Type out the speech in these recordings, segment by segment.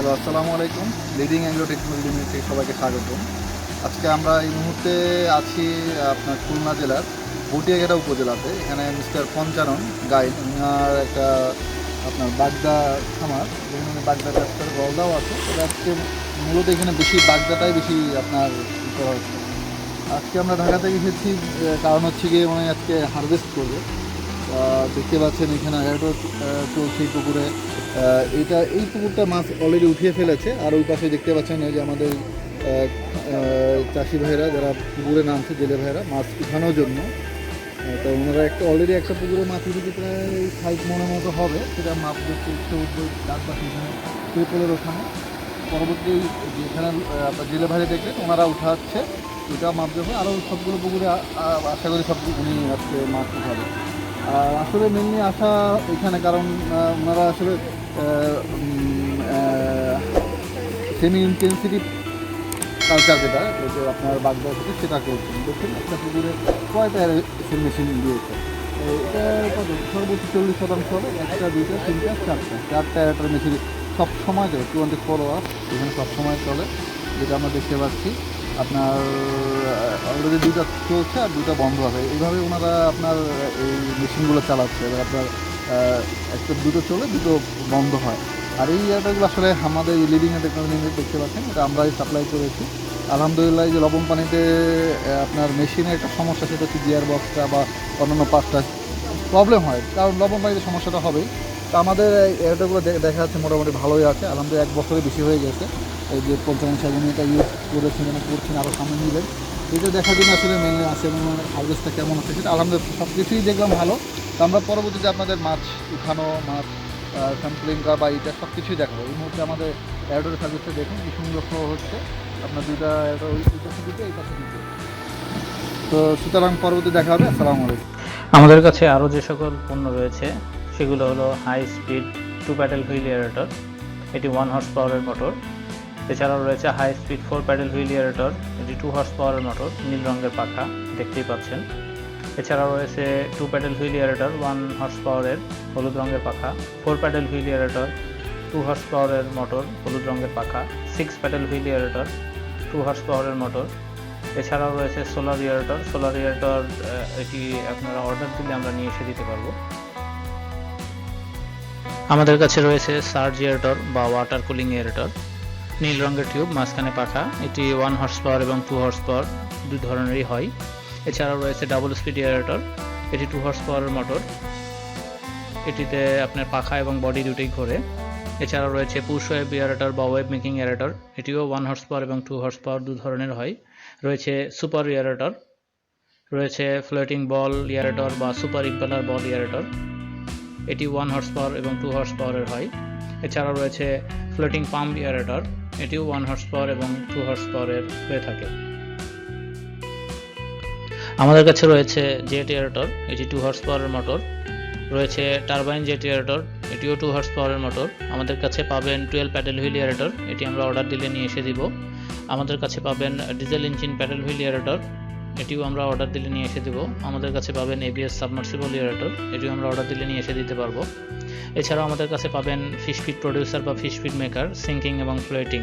Hello, আসসালামু আলাইকুম। Leading Anglo technology limited থেকে সবাইকে স্বাগতম আজকে আমরা এই মুহূর্তে আছি, আপনার খুলনা জেলার ভুটিয়াঘাটা উপজেলাতে। এখানে মিস্টার পঞ্চানন গাইড ওনার একটা, আপনার বাগদা খামার। যেখানে বাগদা চাষের গলদাও আছে। আজকে মূলত এখানে বেশি বাগদাটাই বেশি আপনার করা হচ্ছে। আজকে আমরা ঢাকা থেকে এসেছি কারণ হচ্ছে গিয়ে মানে আজকে হারভেস্ট করবে। দেখতে পাচ্ছেন এখানে অ্যাডও চলছে পুকুরে। এটা, এই পুকুরটা মাছ অলরেডি উঠিয়ে ফেলেছে। আর ওই পাশে দেখতে পাচ্ছেন এই যে আমাদের চাষি ভাইরা যারা পুকুরে নামছে, জেলে ভাইরা, মাছ উঠানোর জন্য। তো ওনারা একটা অলরেডি একটা পুকুরে মাছ উঠেছে, প্রায় সাইজ মনের মতো হবে। সেটা মাপ দেখতে উঠতে উঠবে ডাক বা সেখানে ত্রিপলের ওখানে। পরবর্তী যেখানে জেলে ভাইরা দেখলেন, ওনারা উঠাচ্ছে। ওটা মাপ দেবে। আরও সবগুলো পুকুরে আশা করি সব উনি আজকে মাছ উঠাবে আসলে মেনলি আসা এখানে কারণ ওনারা আসলে সেমি ইন্টেন্সিটিভ কালচার যেটা যে আপনার বাগদা থেকে সেটা করছেন। দেখুন একটা পুকুরে কয়টা এসএল মেশিন দিয়েছে এটা সর্বোচ্চ চল্লিশ শতাংশ হবে, একটা, দুইটা, তিনটা, চারটা। চারটা একটা মেশিন সব সময় চলে টোয়েন্টি ফোর আওয়ার এখানে সব সময় চলে, যেটা আমরা দেখতে পাচ্ছি। আপনার অলরেডি দুটো চলছে আর দুটো বন্ধ হবে এইভাবে ওনারা আপনার এই মেশিনগুলো চালাচ্ছে। এবার আপনার একটা দুটো চলে, দুটো বন্ধ হয়। আর এই ইয়ারটাগুলো আসলে আমাদের লিডিং টেকনোলজি দেখতে পাচ্ছেন, এটা আমরাই সাপ্লাই করেছি। আলহামদুলিল্লাহ যে লবণ পানিতে আপনার মেশিনের একটা সমস্যা, সেটা হচ্ছে গিয়ার বক্সটা বা অন্যান্য পার্টটা প্রবলেম হয়। কারণ লবণ পানিতে সমস্যাটা হবেই। তো আমাদের এই এয়ারটাগুলো দেখা যাচ্ছে মোটামুটি ভালোই আছে। আলহামদুলিল্লাহ, এক বছরে বেশি হয়ে গেছে। এই যে পঞ্চান্ন সালে এটা ইউজ করেছেন এবং করছেন আরও সামনে নিলেন এটা দেখার জন্য আসলে মেনলি আছে এবং হার্ভেস্টটা কেমন হচ্ছে সেটা আলহামদুলিল্লাহ সব কিছুই দেখলাম ভালো। তো আমরা পরবর্তীতে আপনাদের মাছ উঠানো, মাছ স্যাম্পলিং করা বা এটা সব কিছুই দেখাবো। এই মুহূর্তে আমাদের অ্যাডোর সার্ভিসটা দেখুন কি সুন্দর হচ্ছে। আপনার দুইটা অ্যাডো ওই পাশে দুটো এই পাশে দুটো তো সুতরাং পরবর্তী দেখা হবে, আসসালামু আলাইকুম। আমাদের কাছে আরও যে সকল পণ্য রয়েছে, সেগুলো হলো high speed two paddle wheel aerator এটি ওয়ান হর্স পাওয়ারের মোটর এছাড়াও রয়েছে high speed four paddle wheel aerator এটি টু হর্স পাওয়ারের মোটর নীল রঙের পাখা, দেখতেই পাচ্ছেন। এছাড়াও রয়েছে two paddle wheel aerator one horse পাওয়ারের হলুদ রঙের পাখা four paddle wheel aerator two horse পাওয়ারের মোটর হলুদ রঙের পাখা six paddle wheel aerator two horse পাওয়ারের মোটর এছাড়াও রয়েছে সোলার ইয়ারেটর সোলার ইয়ারেটর এটি আপনারা অর্ডার দিলে আমরা নিয়ে এসে দিতে পারব। আমাদের কাছে রয়েছে সার্জ ইয়ারেটর বা ওয়াটার কুলিং ইয়ারেটর নীল রঙের টিউব, মাঝখানে পাখা। এটি ওয়ান হর্স পাওয়ার এবং টু হর্স পাওয়ার দু ধরনেরই হয়। এছাড়াও রয়েছে ডাবল স্পিড এয়ারেটর এটি টু হর্স পাওয়ারের মোটর এটিতে আপনার পাখা এবং বডি দুটোই ঘোরে। এছাড়াও রয়েছে পুশ ওয়েব এয়ারেটর বা ওয়েব মেকিং এয়ারেটর এটিও ওয়ান হর্স পাওয়ার এবং টু হর্স পাওয়ার দু ধরনের হয়। রয়েছে সুপার ইয়ারেটর রয়েছে ফ্লোটিং বল ইয়ারেটর বা সুপার ইম্পেলার বল ইয়ারেটর এটি ওয়ান হর্স পাওয়ার এবং টু হর্স পাওয়ারের হয়। এছাড়াও রয়েছে ফ্লোটিং পাম্প ইয়ারেটর এটিও ওয়ান হর্স পাওয়ার এবং টু হর্স পাওয়ারের হয়ে থাকে। আমাদের কাছে রয়েছে জেট এয়ারটর এটি টু হর্স পাওয়ারের মোটর রয়েছে টারবাইন জেট এয়ারটর এটিও টু হর্স পাওয়ারের মোটর আমাদের কাছে পাবেন টুয়েলভ প্যাডেল হুইল এয়ারটর এটি আমরা অর্ডার দিলে নিয়ে এসে দিব। আমাদের কাছে পাবেন diesel engine paddle wheel aerator এটিও আমরা অর্ডার দিলে নিয়ে এসে দেবো। আমাদের কাছে পাবেন এবিএস সাবমার্সিবল ইয়ারেটর এটিও আমরা অর্ডার দিলে নিয়ে এসে দিতে পারব। এছাড়াও আমাদের কাছে পাবেন ফিশ ফিড প্রডিউসার বা ফিশ ফিড মেকার সিঙ্কিং এবং ফ্লোয়েটিং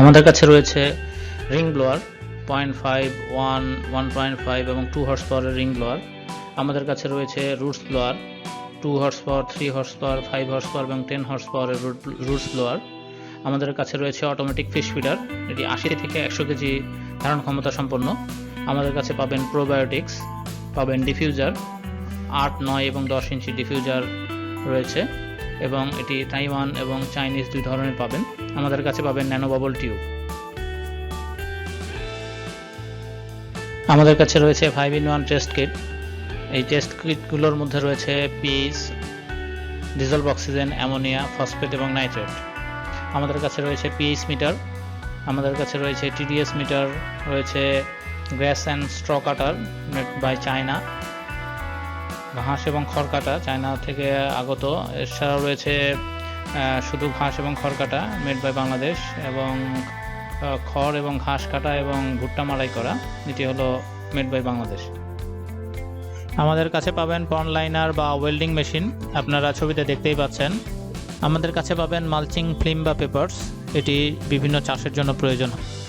আমাদের কাছে রয়েছে ring blower point five one one point five এবং টু হর্স পাওয়ারের রিং ব্লোয়ার আমাদের কাছে রয়েছে roots blower two horse power three horse power five horse power এবং টেন হর্স পাওয়ারের রুটস ব্লোয়ার আমাদের কাছে রয়েছে অটোমেটিক ফিশ ফিডার এটি আশি থেকে একশো কেজি ধারণ ক্ষমতা সম্পন্ন। আমাদের কাছে পাবেন প্রোবায়োটিক্স পাবেন ডিফিউজার আট, নয় এবং দশ ইঞ্চি ডিফিউজার রয়েছে এবং এটি তাইওয়ান এবং চাইনিজ দুই ধরনের পাবেন। আমাদের কাছে পাবেন ন্যানো বাবল টিউব আমাদের কাছে রয়েছে five in one test kit এই টেস্ট কিটগুলোর মধ্যে রয়েছে পিস ডিজলভ অক্সিজেন অ্যামোনিয়া ফসফেট এবং নাইট্রেট আমাদের কাছে রয়েছে পিএইচ মিটার আমাদের কাছে রয়েছে টিডিএস মিটার রয়েছে gas and straw cutter made by China ঘাস এবং খড় কাটা চায়না থেকে আগত। এছাড়াও রয়েছে শুধু ঘাস এবং খড় কাটা মেড বাই বাংলাদেশ এবং খড় এবং ঘাস কাটা এবং ভুট্টা মাড়াই করা, এটি হলো মেড বাই বাংলাদেশ আমাদের কাছে পাবেন পন লাইনার বা ওয়েল্ডিং মেশিন আপনারা ছবিতে দেখতেই পাচ্ছেন। আমাদের কাছে পাবেন মালচিং ফিল্ম বা পেপারস এটি বিভিন্ন চাষের জন্য প্রয়োজন। হয়